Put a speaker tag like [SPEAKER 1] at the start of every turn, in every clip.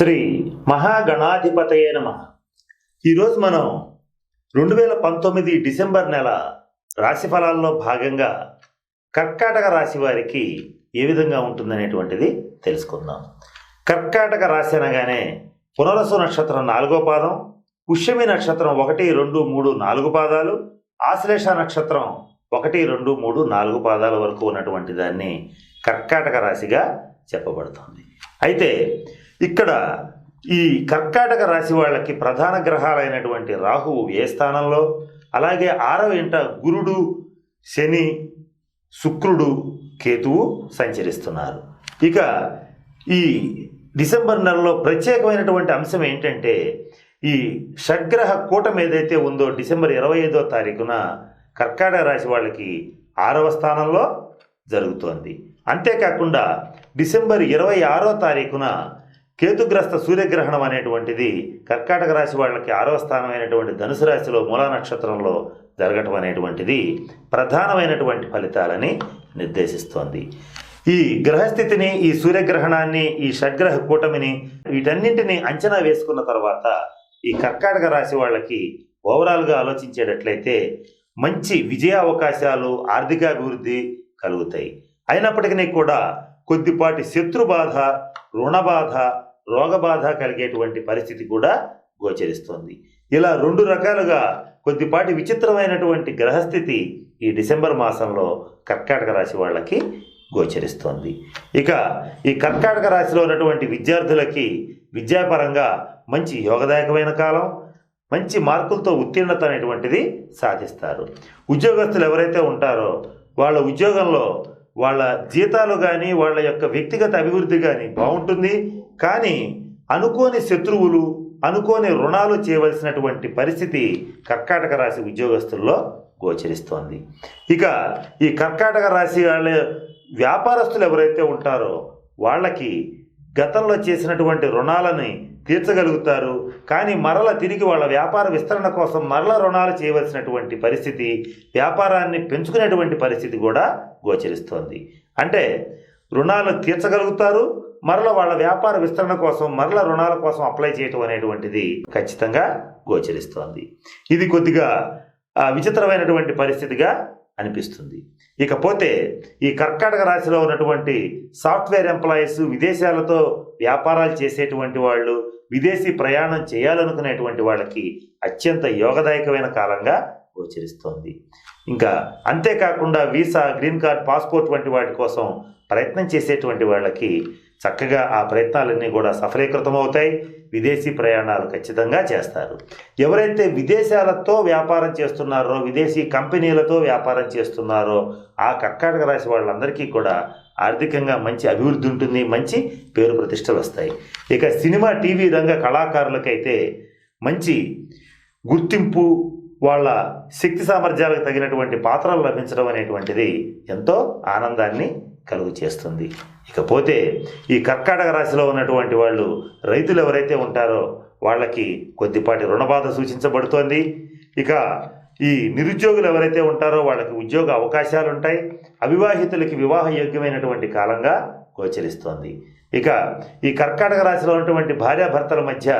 [SPEAKER 1] శ్రీ మహాగణాధిపతయే నమ. ఈరోజు మనం రెండు వేల పంతొమ్మిది డిసెంబర్ నెల రాశి ఫలాల్లో భాగంగా కర్కాటక రాశి వారికి ఏ విధంగా ఉంటుందనేటువంటిది తెలుసుకుందాం. కర్కాటక రాశి అనగానే పునరసు నక్షత్రం నాలుగో పాదం పుష్యమి నక్షత్రం ఒకటి రెండు మూడు నాలుగు పాదాలు ఆశ్లేష నక్షత్రం ఒకటి రెండు మూడు నాలుగు పాదాల వరకు ఉన్నటువంటి దాన్ని కర్కాటక రాశిగా చెప్పబడుతుంది. అయితే ఇక్కడ ఈ కర్కాటక రాశి వాళ్ళకి ప్రధాన గ్రహాలైనటువంటి రాహువు ఏ స్థానంలో? అలాగే ఆరవ ఇంట గురుడు శని శుక్రుడు కేతువు సంచరిస్తున్నారు. ఇక ఈ డిసెంబర్ నెలలో ప్రత్యేకమైనటువంటి అంశం ఏంటంటే ఈ షడ్గ్రహ కూటమి ఏదైతే ఉందో డిసెంబర్ ఇరవై ఐదో తారీఖున కర్కాటక రాశి వాళ్ళకి ఆరవ స్థానంలో జరుగుతోంది. అంతేకాకుండా డిసెంబర్ ఇరవై ఆరో తారీఖున కేతుగ్రస్త సూర్యగ్రహణం అనేటువంటిది కర్కాటక రాశి వాళ్ళకి ఆరవ స్థానమైనటువంటి ధనుసు రాశిలో మూలా నక్షత్రంలో జరగటం అనేటువంటిది ప్రధానమైనటువంటి ఫలితాలని నిర్దేశిస్తోంది. ఈ గ్రహస్థితిని ఈ సూర్యగ్రహణాన్ని ఈ షడ్గ్రహ కూటమిని వీటన్నింటినీ అంచనా వేసుకున్న తర్వాత ఈ కర్కాటక రాశి వాళ్ళకి ఓవరాల్గా ఆలోచించేటట్లయితే మంచి విజయ అవకాశాలు ఆర్థికాభివృద్ధి కలుగుతాయి. అయినప్పటికీ కూడా కొద్దిపాటి శత్రు బాధ రుణబాధ రోగబాధ కలిగేటువంటి పరిస్థితి కూడా గోచరిస్తోంది. ఇలా రెండు రకాలుగా కొద్దిపాటి విచిత్రమైనటువంటి గ్రహస్థితి ఈ డిసెంబర్ మాసంలో కర్కాటక రాశి వాళ్ళకి గోచరిస్తోంది. ఇక ఈ కర్కాటక రాశిలో ఉన్నటువంటి విద్యార్థులకి విద్యాపరంగా మంచి యోగదాయకమైన కాలం మంచి మార్కులతో ఉత్తీర్ణత అనేటువంటిది సాధిస్తారు. ఉద్యోగస్తులు ఎవరైతే ఉంటారో వాళ్ళ ఉద్యోగంలో వాళ్ళ జీతాలు కానీ వాళ్ళ యొక్క వ్యక్తిగత అభివృద్ధి కానీ బాగుంటుంది. కానీ అనుకోని శత్రువులు అనుకోని రుణాలు చేయవలసినటువంటి పరిస్థితి కర్కాటక రాశి ఉద్యోగస్తుల్లో గోచరిస్తోంది. ఇక ఈ కర్కాటక రాశి వాళ్ళ వ్యాపారస్తులు ఎవరైతే ఉంటారో వాళ్ళకి గతంలో చేసినటువంటి రుణాలని తీర్చగలుగుతారు. కానీ మరల తిరిగి వాళ్ళ వ్యాపార విస్తరణ కోసం మరల రుణాలు చేయవలసినటువంటి పరిస్థితి వ్యాపారాన్ని పెంచుకునేటువంటి పరిస్థితి కూడా గోచరిస్తోంది. అంటే రుణాలు తీర్చగలుగుతారు మరల వాళ్ళ వ్యాపార విస్తరణ కోసం మరల రుణాల కోసం అప్లై చేయటం అనేటువంటిది ఖచ్చితంగా గోచరిస్తోంది. ఇది కొద్దిగా విచిత్రమైనటువంటి పరిస్థితిగా అనిపిస్తుంది. ఇకపోతే ఈ కర్కాటక రాశిలో ఉన్నటువంటి సాఫ్ట్వేర్ ఎంప్లాయీస్ విదేశాలతో వ్యాపారాలు చేసేటువంటి వాళ్ళు విదేశీ ప్రయాణం చేయాలనుకునేటువంటి వాళ్ళకి అత్యంత యోగదాయకమైన కాలంగా గోచరిస్తోంది. ఇంకా అంతేకాకుండా వీసా గ్రీన్ కార్డ్ పాస్పోర్ట్ వంటి వాటి కోసం ప్రయత్నం చేసేటువంటి వాళ్ళకి చక్కగా ఆ ప్రయత్నాలన్నీ కూడా సఫలీకృతం అవుతాయి విదేశీ ప్రయాణాలు ఖచ్చితంగా చేస్తారు. ఎవరైతే విదేశాలతో వ్యాపారం చేస్తున్నారో విదేశీ కంపెనీలతో వ్యాపారం చేస్తున్నారో ఆ కర్కాటక రాశి వాళ్ళందరికీ కూడా ఆర్థికంగా మంచి అభివృద్ధి ఉంటుంది మంచి పేరు ప్రతిష్టలు వస్తాయి. ఇక సినిమా టీవీ రంగ కళాకారులకైతే మంచి గుర్తింపు వాళ్ళ శక్తి సామర్థ్యాలకు తగినటువంటి పాత్రలు లభించడం అనేటువంటిది ఎంతో ఆనందాన్ని కలుగు చేస్తుంది. ఇకపోతే ఈ కర్కాటక రాశిలో ఉన్నటువంటి వాళ్ళు రైతులు ఎవరైతే ఉంటారో వాళ్ళకి కొద్దిపాటి రుణబాధ సూచించబడుతోంది. ఇక ఈ నిరుద్యోగులు ఎవరైతే ఉంటారో వాళ్ళకి ఉద్యోగ అవకాశాలు ఉంటాయి అవివాహితులకి వివాహ యోగ్యమైనటువంటి కాలంగా గోచరిస్తోంది. ఇక ఈ కర్కాటక రాశిలో ఉన్నటువంటి భార్యాభర్తల మధ్య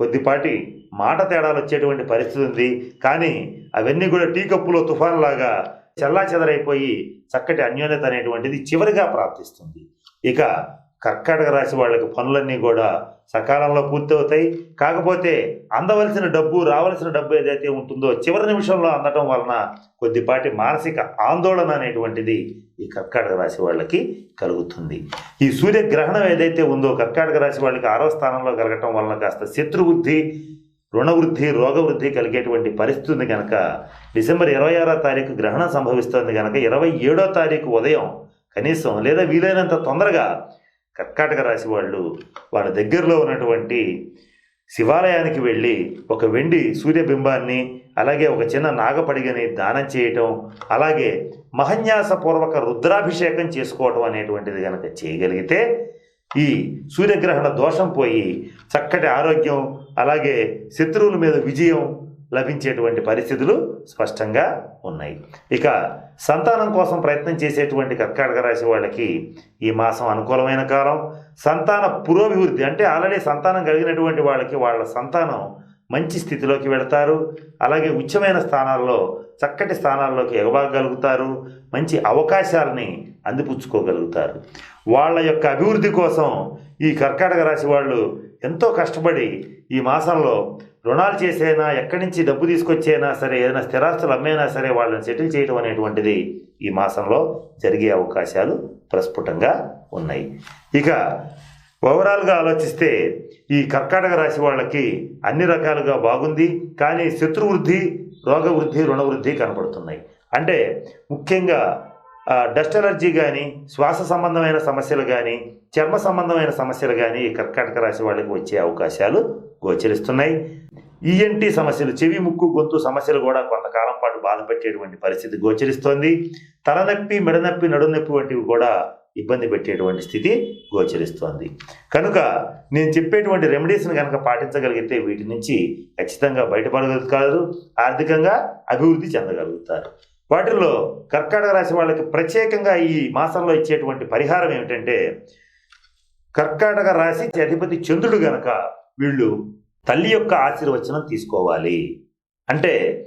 [SPEAKER 1] కొద్దిపాటి మాట తేడాలు వచ్చేటువంటి పరిస్థితి ఉంది కానీ అవన్నీ కూడా టీ కప్పులో తుఫాన్ లాగా చల్లా చెదరైపోయి చక్కటి అన్యోన్యత అనేటువంటిది చివరిగా ప్రాప్తిస్తుంది. ఇక కర్కాటక రాశి వాళ్ళకి పనులన్నీ కూడా సకాలంలో పూర్తవుతాయి. కాకపోతే అందవలసిన డబ్బు రావలసిన డబ్బు ఏదైతే ఉంటుందో చివరి నిమిషంలో అందటం వలన కొద్దిపాటి మానసిక ఆందోళన అనేటువంటిది ఈ కర్కాటక రాశి వాళ్ళకి కలుగుతుంది. ఈ సూర్యగ్రహణం ఏదైతే ఉందో కర్కాటక రాశి వాళ్ళకి ఆరో స్థానంలో కలగటం వలన కాస్త శత్రుబుద్ధి రుణవృద్ధి రోగవృద్ధి కలిగేటువంటి పరిస్థితి ఉంది కనుక డిసెంబర్ ఇరవై ఆరో తారీఖు గ్రహణం సంభవిస్తుంది కనుక ఇరవై ఏడో తారీఖు ఉదయం కనీసం లేదా వీలైనంత తొందరగా కర్కాటక రాశి వాళ్ళు వాళ్ళ దగ్గరలో ఉన్నటువంటి శివాలయానికి వెళ్ళి ఒక వెండి సూర్యబింబాన్ని అలాగే ఒక చిన్న నాగపడిగని దానం చేయటం అలాగే మహన్యాసపూర్వక రుద్రాభిషేకం చేసుకోవటం అనేటువంటిది కనుక చేయగలిగితే ఈ సూర్యగ్రహణ దోషం పోయి చక్కటి ఆరోగ్యం అలాగే శత్రువుల మీద విజయం లభించేటువంటి పరిస్థితులు స్పష్టంగా ఉన్నాయి. ఇక సంతానం కోసం ప్రయత్నం చేసేటువంటి కర్కాటక రాశి వాళ్ళకి ఈ మాసం అనుకూలమైన కాలం. సంతాన పురోభివృద్ధి అంటే ఆల్రెడీ సంతానం కలిగినటువంటి వాళ్ళకి వాళ్ళ సంతానం మంచి స్థితిలోకి వెళతారు. అలాగే ఉచ్చమైన స్థానాల్లో చక్కటి స్థానాల్లోకి ఎగబాగలుగుతారు. మంచి అవకాశాలని అందిపుచ్చుకోగలుగుతారు. వాళ్ళ యొక్క అభివృద్ధి కోసం ఈ కర్కాటక రాశి వాళ్ళు ఎంతో కష్టపడి ఈ మాసంలో రుణాలు చేసైనా ఎక్కడి నుంచి డబ్బు తీసుకొచ్చైనా సరే ఏదైనా స్థిరాస్తులు అమ్మైనా సరే వాళ్ళని సెటిల్ చేయడం అనేటువంటిది ఈ మాసంలో జరిగే అవకాశాలు ప్రస్ఫుటంగా ఉన్నాయి. ఇక ఓవరాల్గా ఆలోచిస్తే ఈ కర్కాటక రాశి వాళ్ళకి అన్ని రకాలుగా బాగుంది కానీ శత్రువృద్ధి రోగవృద్ధి రుణవృద్ధి కనపడుతున్నాయి. అంటే ముఖ్యంగా డస్ట్ ఎలర్జీ కానీ శ్వాస సంబంధమైన సమస్యలు కానీ చర్మ సంబంధమైన సమస్యలు కానీ ఈ కర్కాటక రాశి వాళ్ళకి వచ్చే అవకాశాలు గోచరిస్తున్నాయి. ఈఎన్టీ సమస్యలు చెవి ముక్కు గొంతు సమస్యలు కూడా కొంతకాలం పాటు బాధ పెట్టేటువంటి పరిస్థితి గోచరిస్తోంది. తలనొప్పి మెడనొప్పి నడునొప్పి వంటివి కూడా ఇబ్బంది పెట్టేటువంటి స్థితి గోచరిస్తోంది. కనుక నేను చెప్పేటువంటి రెమెడీస్ని కనుక పాటించగలిగితే వీటి నుంచి ఖచ్చితంగా బయటపడగలుగుతారు ఆర్థికంగా అభివృద్ధి చెందగలుగుతారు. వాటిల్లో కర్కాటక రాశి వాళ్ళకి ప్రత్యేకంగా ఈ మాసంలో ఇచ్చేటువంటి పరిహారం ఏమిటంటే కర్కాటక రాశి అధిపతి చంద్రుడు గనక వీళ్ళు తల్లి యొక్క ఆశీర్వచనం తీసుకోవాలి. అంటే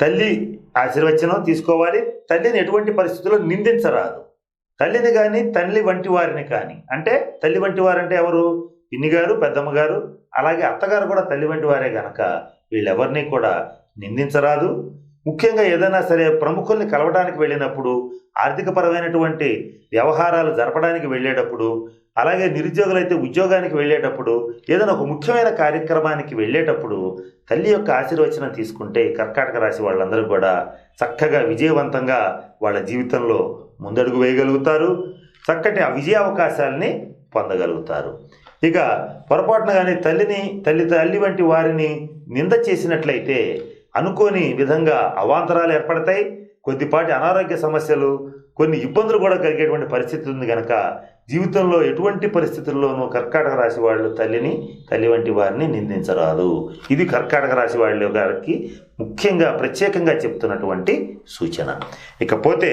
[SPEAKER 1] తల్లి ఆశీర్వచనం తీసుకోవాలి తల్లిని ఎటువంటి పరిస్థితుల్లో నిందించరాదు. తల్లిని కానీ తల్లి వంటి వారిని కానీ అంటే తల్లి వంటి వారంటే ఎవరు? పిన్ని గారు పెద్దమ్మ గారు అలాగే అత్తగారు కూడా తల్లి వంటి వారే గనక వీళ్ళెవరిని కూడా నిందించరాదు. ముఖ్యంగా ఏదైనా సరే ప్రముఖుల్ని కలవడానికి వెళ్ళినప్పుడు ఆర్థికపరమైనటువంటి వ్యవహారాలు జరపడానికి వెళ్ళేటప్పుడు అలాగే నిరుద్యోగులైతే ఉద్యోగానికి వెళ్ళేటప్పుడు ఏదైనా ఒక ముఖ్యమైన కార్యక్రమానికి వెళ్ళేటప్పుడు తల్లి యొక్క ఆశీర్వచనం తీసుకుంటే కర్కాటక రాశి వాళ్ళందరూ కూడా చక్కగా విజయవంతంగా వాళ్ళ జీవితంలో ముందడుగు వేయగలుగుతారు. చక్కటి ఆ విజయ అవకాశాలని పొందగలుగుతారు. ఇక పొరపాటున కానీ తల్లిని తల్లి తల్లి వంటి వారిని నింద చేసినట్లయితే అనుకోని విధంగా అవాంతరాలు ఏర్పడతాయి కొద్దిపాటి అనారోగ్య సమస్యలు కొన్ని ఇబ్బందులు కూడా కలిగేటువంటి పరిస్థితి ఉంది కనుక జీవితంలో ఎటువంటి పరిస్థితుల్లోనూ కర్కాటక రాశి వాళ్ళు తల్లిని తల్లి వంటి వారిని నిందించరాదు. ఇది కర్కాటక రాశి వాళ్ళ గారికి ముఖ్యంగా ప్రత్యేకంగా చెప్తున్నటువంటి సూచన. ఇకపోతే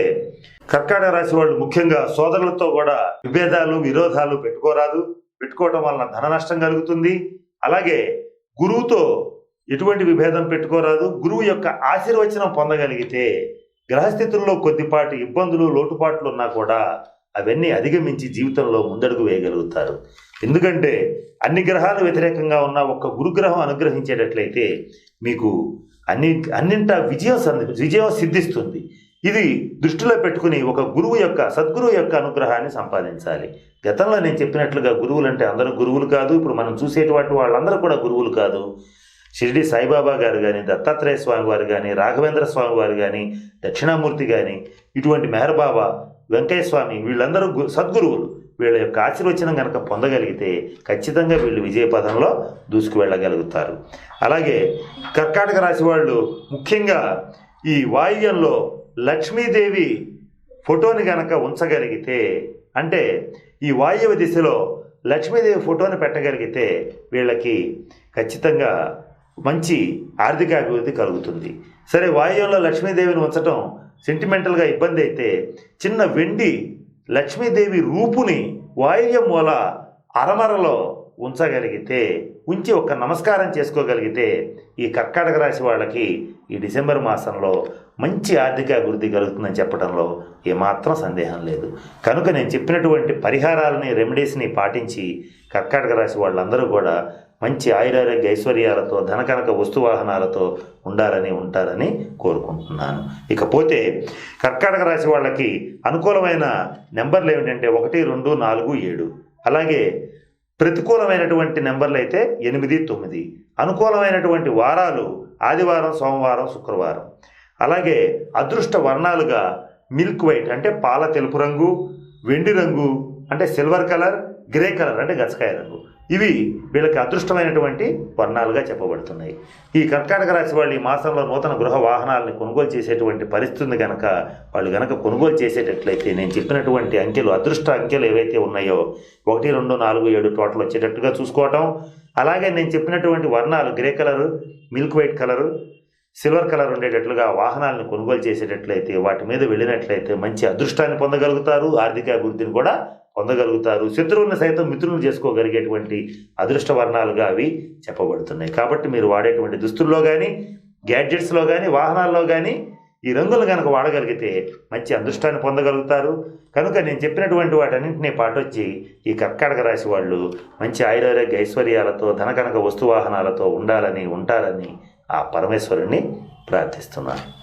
[SPEAKER 1] కర్కాటక రాశి వాళ్ళు ముఖ్యంగా సోదరులతో కూడా విభేదాలు విరోధాలు పెట్టుకోరాదు. పెట్టుకోవడం వలన ధన నష్టం కలుగుతుంది. అలాగే గురువుతో ఎటువంటి విభేదం పెట్టుకోరాదు. గురువు యొక్క ఆశీర్వచనం పొందగలిగితే గ్రహస్థితుల్లో కొద్దిపాటి ఇబ్బందులు లోటుపాట్లు ఉన్నా కూడా అవన్నీ అధిగమించి జీవితంలో ముందడుగు వేయగలుగుతారు. ఎందుకంటే అన్ని గ్రహాలు వ్యతిరేకంగా ఉన్న ఒక్క గురుగ్రహం అనుగ్రహించేటట్లయితే మీకు అన్ని అన్నింటా విజయం సంది విజయం సిద్ధిస్తుంది. ఇది దృష్టిలో పెట్టుకుని ఒక గురువు యొక్క సద్గురువు యొక్క అనుగ్రహాన్ని సంపాదించాలి. గతంలో నేను చెప్పినట్లుగా గురువులు అంటే అందరూ గురువులు కాదు. ఇప్పుడు మనం చూసేటువంటి వాళ్ళందరూ కూడా గురువులు కాదు. షిరిడి సాయిబాబా గారు కానీ దత్తాత్రేయ స్వామి వారు కానీ రాఘవేంద్ర స్వామి వారు కానీ దక్షిణామూర్తి కానీ ఇటువంటి మెహర్బాబా వెంకయ్య స్వామి వీళ్ళందరూ సద్గురువులు. వీళ్ళ యొక్క ఆశీర్వచనం కనుక పొందగలిగితే ఖచ్చితంగా వీళ్ళు విజయపథంలో దూసుకు వెళ్ళగలుగుతారు అలాగే కర్కాటక రాశి వాళ్ళు ముఖ్యంగా ఈ వాయువ్యంలో లక్ష్మీదేవి ఫోటోని గనక ఉంచగలిగితే అంటే ఈ వాయువ దిశలో లక్ష్మీదేవి ఫోటోని పెట్టగలిగితే వీళ్ళకి ఖచ్చితంగా మంచి ఆర్థిక అభివృద్ధి కలుగుతుంది. సరే వాయువ్యంలో లక్ష్మీదేవిని ఉంచటం సెంటిమెంటల్గా ఇబ్బంది అయితే చిన్న వెండి లక్ష్మీదేవి రూపుని వాయువ్యం మూల అరమరలో ఉంచగలిగితే ఉంచి ఒక నమస్కారం చేసుకోగలిగితే ఈ కర్కాటక రాశి వాళ్ళకి ఈ డిసెంబర్ మాసంలో మంచి ఆర్థిక అభివృద్ధి కలుగుతుందని చెప్పడంలో ఏమాత్రం సందేహం లేదు. కనుక నేను చెప్పినటువంటి పరిహారాలని రెమెడీస్ని పాటించి కర్కాటక రాశి వాళ్ళందరూ కూడా మంచి ఆయురారోగ్య ఐశ్వర్యాలతో ధనకనక వస్తువాహనాలతో ఉండాలని ఉంటారని కోరుకుంటున్నాను. ఇకపోతే కర్కాటక రాశి వాళ్ళకి అనుకూలమైన నెంబర్లు ఏమిటంటే ఒకటి రెండు నాలుగు ఏడు. అలాగే ప్రతికూలమైనటువంటి నెంబర్లు అయితే ఎనిమిది తొమ్మిది. అనుకూలమైనటువంటి వారాలు ఆదివారం సోమవారం శుక్రవారం. అలాగే అదృష్ట వర్ణాలుగా మిల్క్ వైట్ అంటే పాల తెలుపు రంగు వెండి రంగు అంటే సిల్వర్ కలర్ గ్రే కలర్ అంటే గచ్చకాయ రంగు. ఇవి వీళ్ళకి అదృష్టమైనటువంటి వర్ణాలుగా చెప్పబడుతున్నాయి. ఈ కర్కాటక రాశి వాళ్ళు ఈ మాసంలో నూతన గృహ వాహనాలను కొనుగోలు చేసేటువంటి పరిస్థితుంది కనుక వాళ్ళు కనుక కొనుగోలు చేసేటట్లయితే నేను చెప్పినటువంటి అంకెలు అదృష్ట అంకెలు ఏవైతే ఉన్నాయో ఒకటి రెండు నాలుగు ఏడు టోటల్ వచ్చేటట్టుగా చూసుకోవటం. అలాగే నేను చెప్పినటువంటి వర్ణాలు grey colour milk white colour silver colour ఉండేటట్లుగా వాహనాలను కొనుగోలు చేసేటట్లయితే వాటి మీద వెళ్ళినట్లయితే మంచి అదృష్టాన్ని పొందగలుగుతారు ఆర్థిక అభివృద్ధిని కూడా పొందగలుగుతారు. శత్రువులను సైతం మిత్రులను చేసుకోగలిగేటువంటి అదృష్ట వర్ణాలుగా అవి చెప్పబడుతున్నాయి. కాబట్టి మీరు వాడేటువంటి దుస్తుల్లో కానీ గ్యాడ్జెట్స్లో కానీ వాహనాల్లో కానీ ఈ రంగులు కనుక వాడగలిగితే మంచి అదృష్టాన్ని పొందగలుగుతారు. కనుక నేను చెప్పినటువంటి వాటన్నింటినీ పాటొచ్చి ఈ కర్కాటక రాశి వాళ్ళు మంచి ఆయురారోగ్య ఐశ్వర్యాలతో ధనకనక వస్తు వాహనాలతో ఉండాలని ఉంటారని ఆ పరమేశ్వరుణ్ణి ప్రార్థిస్తున్నాను.